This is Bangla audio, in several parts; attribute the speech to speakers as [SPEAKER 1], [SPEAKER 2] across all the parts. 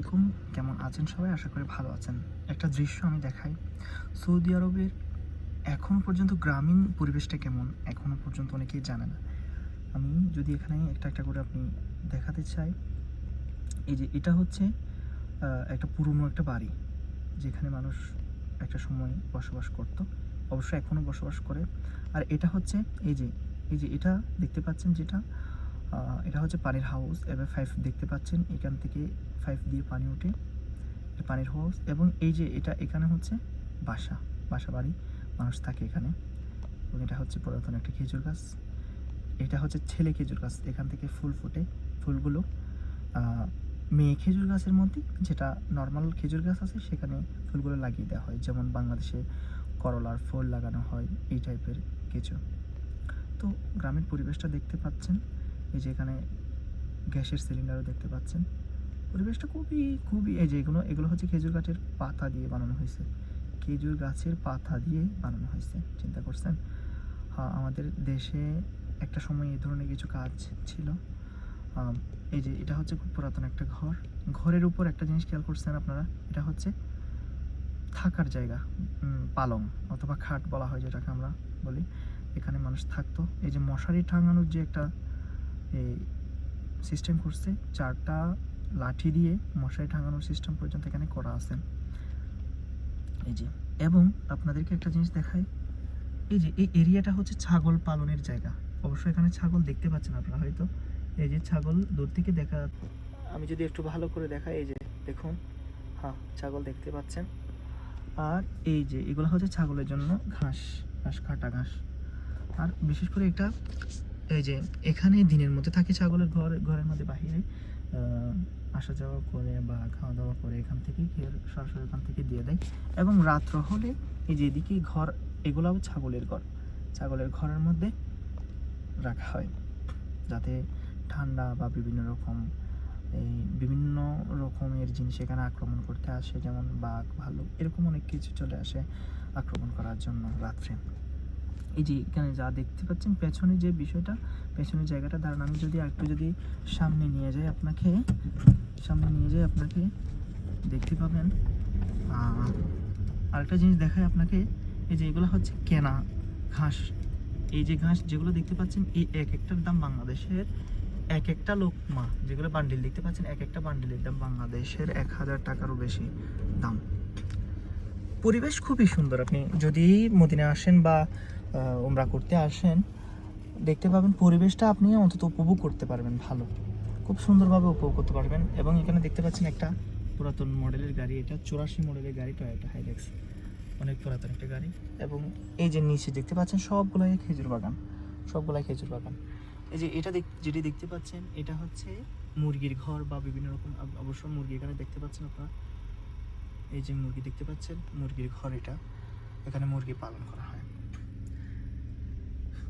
[SPEAKER 1] আলাইকুম কেমন আছেন সবাই? আশা করি ভালো আছেন। একটা দৃশ্য আমি দেখাই। সৌদি আরবের এখনও পর্যন্ত গ্রামীণ পরিবেশটা কেমন? এখনও পর্যন্ত অনেকেই জানে না। আমি যদি এখানে একটা একটা করে আপনি দেখাতে চাই, এই যে এটা হচ্ছে একটা পুরনো একটা বাড়ি, যেখানে মানুষ একটা সময় বসবাস করত। অবশ্য এখনও বসবাস করে। আর এটা হচ্ছে, এই যে এই যে এটা দেখতে পাচ্ছেন যেটা? এটা হচ্ছে পানির হাউস এবার ফাইভ দেখতে পাচ্ছেন, এখান থেকে ফাইভ দিয়ে পানি ওঠে। পানির হাউস এবং এই যে এটা এখানে হচ্ছে বাসা বাসা বাড়ি, মানুষ থাকে এখানে। এবং এটা হচ্ছে পুরাতন একটা খেজুর গাছ। এটা হচ্ছে ছেলে খেজুর গাছ, এখান থেকে ফুল ফোটে। ফুলগুলো মেয়ে খেজুর গাছের মধ্যে, যেটা নর্মাল খেজুর গাছ আছে, সেখানে ফুলগুলো লাগিয়ে দেওয়া হয়। যেমন বাংলাদেশে করলার ফুল লাগানো হয়, এই টাইপের কিছু তো গ্রামের পরিবেশটা দেখতে পাচ্ছেন। এই যে এখানে গ্যাসের সিলিন্ডারও দেখতে পাচ্ছেন। পরিবেশটা খুবই খুবই এই যে এগুলো এগুলো হচ্ছে খেজুর গাছের পাতা দিয়ে বানানো হয়েছে। খেজুর গাছের পাতা দিয়ে বানানো হয়েছে, চিন্তা করছেন? হ্যাঁ আমাদের দেশে একটা সময় এই ধরনের কিছু কাজ ছিল। এই যে এটা হচ্ছে খুব পুরাতন একটা ঘর। ঘরের উপর একটা জিনিস খেয়াল করছেন আপনারা? এটা হচ্ছে থাকার জায়গা পালং অথবা খাট বলা হয় যেটাকে আমরা বলি। এখানে মানুষ থাকতো। এই যে মশারি টাঙানোর যে একটা এই সিস্টেম করছে চারটা লাঠি দিয়ে মশারি টাঙানোর সিস্টেম পর্যন্ত এখানে করা আছে। এই যে, এবং আপনাদেরকে একটা জিনিস দেখাই, এই যে, এই এরিয়াটা হচ্ছে ছাগল পালনের জায়গা। অবশ্যই এখানে ছাগল দেখতে পাচ্ছেন আপনারা হয়তো। এই যে ছাগল দূর থেকে দেখা আমি যদি একটু ভালো করে দেখাই, এই যে, দেখুন। হ্যাঁ ছাগল দেখতে পাচ্ছেন। আর এই যে, এগুলো হচ্ছে ছাগলের জন্য ঘাস ঘাস, কাটা ঘাস। আর বিশেষ করে এটা এই যে এখানে দিনের মধ্যে থাকে ছাগলের ঘর, ঘরের মধ্যে বাহিরে আসা যাওয়া করে বা খাওয়া দাওয়া করে এখান থেকে খেয়ে সরাসরি এখান থেকে দিয়ে দেয়। এবং রাত্র হলে এই যে এদিকে ঘর, এগুলাও ছাগলের ঘর। ছাগলের ঘরের মধ্যে রাখা হয়। যাতে ঠান্ডা বা বিভিন্ন রকম, এই বিভিন্ন রকমের জিনিস এখানে আক্রমণ করতে আসে, যেমন বাঘ, ভালুক, এরকম অনেক কিছু চলে আসে আক্রমণ করার জন্য রাত্রে। এই যে এখানে যা দেখতে পাচ্ছেন, পেছনে যে বিষয়টা, পেছনের জায়গাটা, দাঁড়ান, আমি যদি একটু যদি সামনে নিয়ে যাই আপনাকে, সামনে নিয়ে যাই আপনাকে, দেখতে পাবেন আরেকটা জিনিস দেখায় আপনাকে, এই যে এগুলো হচ্ছে কেনা ঘাস। এই যে ঘাস যেগুলো দেখতে পাচ্ছেন, এই এক একটার দাম বাংলাদেশের এক একটা লোকমা যেগুলো বান্ডিল দেখতে পাচ্ছেন, এক একটা বান্ডিলের দাম বাংলাদেশের এক হাজার টাকারও বেশি দাম। পরিবেশ খুবই সুন্দর, আপনি যদি মদিনা আসেন বা উমরা করতে আসেন, দেখতে পাবেন পরিবেশটা আপনি অন্তত উপভোগ করতে পারবেন ভালো। খুব সুন্দরভাবে উপভোগ করতে পারবেন এবং এখানে দেখতে পাচ্ছেন একটা পুরাতন মডেলের গাড়ি, এটা চুরাশি মডেলের গাড়ি টয়োটা হাইলেক্স অনেক পুরাতন একটা গাড়ি এবং এই যে নিচে দেখতে পাচ্ছেন সবগুলাই খেজুর বাগান, সবগুলাই খেজুর বাগান। এই যে এটা যেটি দেখতে পাচ্ছেন, এটা হচ্ছে মুরগির ঘর বা বিভিন্ন রকম অবশ্য মুরগি এখানে দেখতে পাচ্ছেন আপনারা। এই যে মুরগি দেখতে পাচ্ছেন, মুরগির ঘর এটা। এখানে মুরগি পালন করা হয়।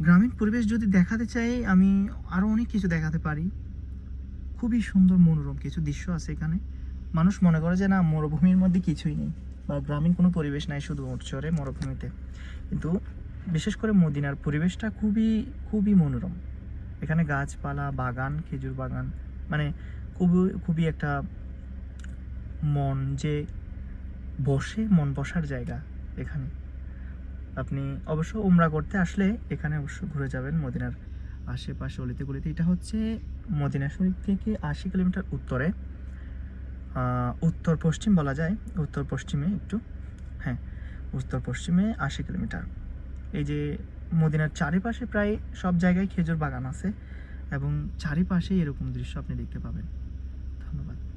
[SPEAKER 1] গ্রামীণ পরিবেশ যদি দেখাতে চাই, আমি আরও অনেক কিছু দেখাতে পারি। খুবই সুন্দর মনোরম কিছু দৃশ্য আছে এখানে। মানুষ মনে করে যে না, মরুভূমির মধ্যে কিছুই নেই বা গ্রামীণ কোনো পরিবেশ নাই, শুধু উৎসরে মরুভূমিতে। কিন্তু বিশেষ করে মদিনার পরিবেশটা খুবই খুবই মনোরম। এখানে গাছপালা, বাগান, খেজুর বাগান মানে খুবই খুবই একটা মন যে বসে, মন বসার জায়গা এখানে। আপনি অবশ্য উমরা করতে আসলে এখানে অবশ্য ঘুরে যাবেন মদিনার আশেপাশে অলিতে গলিতে এটা হচ্ছে মদিনা শরীফ থেকে আশি কিলোমিটার উত্তরে। উত্তর পশ্চিম বলা যায়। উত্তর পশ্চিমে একটু হ্যাঁ উত্তর পশ্চিমে আশি কিলোমিটার। এই যে মদিনার চারিপাশে প্রায় সব জায়গায় খেজুর বাগান আছে এবং চারিপাশে এরকম দৃশ্য আপনি দেখতে পাবেন। ধন্যবাদ।